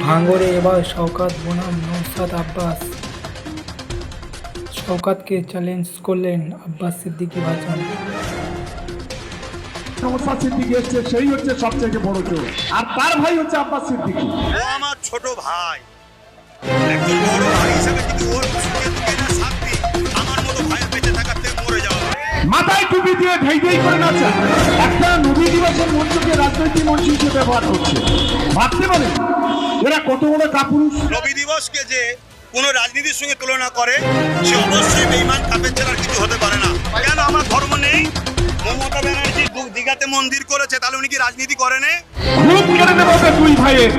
ভাঙড়ে এবার শওকাত বনাম নৌসাদ আব্বাস। শওকাতকে চ্যালেঞ্জ করলেন আব্বাস সিদ্দিকী ভাইজান নমস্কার সিদ্দিকি এসছে সেই হচ্ছে সবচেয়ে বড় চোর। আর তার ভাই হচ্ছে আব্বাস সিদ্দিকি। আমার ছোট ভাই। একজন বড় হিসেবে ওর আমার মতো ভাইয়ের বেঁচে থাকার মরে যাওয়া মাথায় টুপি দিয়ে ঢেই ঢেই করে নাচা একটা নদী দিবসের মঞ্চকে রাজনৈতিক মঞ্চ হিসেবে ব্যবহার করছে। ভাবতে পারেন এরা কত বড় কাপুরুষ? রবি দিবসকে যে কোনো রাজনীতির সঙ্গে তুলনা করে সে অবশ্যই বেইমান কাপের ছাড়া কিছু হতে পারে না। কেন আমার ধর্ম নেই? মমতা ব্যানার্জি দীঘাতে মন্দির করেছে তাহলে উনি কি রাজনীতি করেনে ঘুম কেড়ে ওদের দুই ভাইয়ের।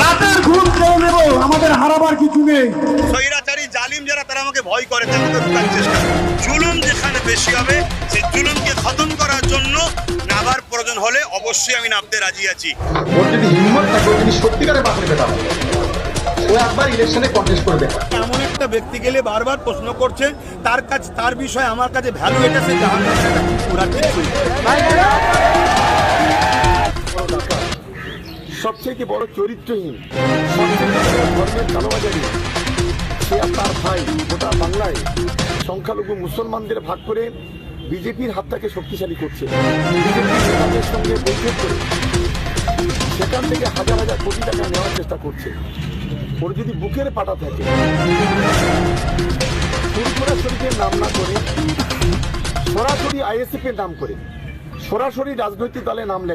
রাতের ঘুম কেড়ে নেব আমাদের হারাবার কিছু নেই। স্বৈরাচারী জালিম যারা তারা আমাকে ভয় করে তাদেরকে চেষ্টা জুলুম যেখানে বেশি হবে সেই জুলুমকে খতম করার জন্য প্রয়োজন হলে অবশ্যই আমি নামতে রাজি আছি। ওর যদি হিম্মত থাকে যদি সত্যিকারে বাপের বেটা ও একবার ইলেকশনে কন্টেস্ট করে দেখা এমন একটা ব্যক্তি গেলে বারবার প্রশ্ন করছেন তার কাছে তার বিষয়ে আমার কাছে ভ্যালু এটা সে জাহান সবচেয়ে বড় চরিত্রহীন সবচেয়ে ধর্মের কালোবাজারি সে আর তার ভাই গোটা বাংলায় সংখ্যালঘু মুসলমানদের ভাগ করে বিজেপির হাতটাকে শক্তিশালী করছে। বিজেপির সঙ্গে বৈঠক করে সেখান থেকে হাজার হাজার কোটি টাকা নেওয়ার চেষ্টা করছে। ওর যদি বুকের পাটা থাকে শরীফের নাম না করে, সরাসরি আইএসএফ এর নাম করে, সরাসরি রাজনৈতিক দলে নাম লেখা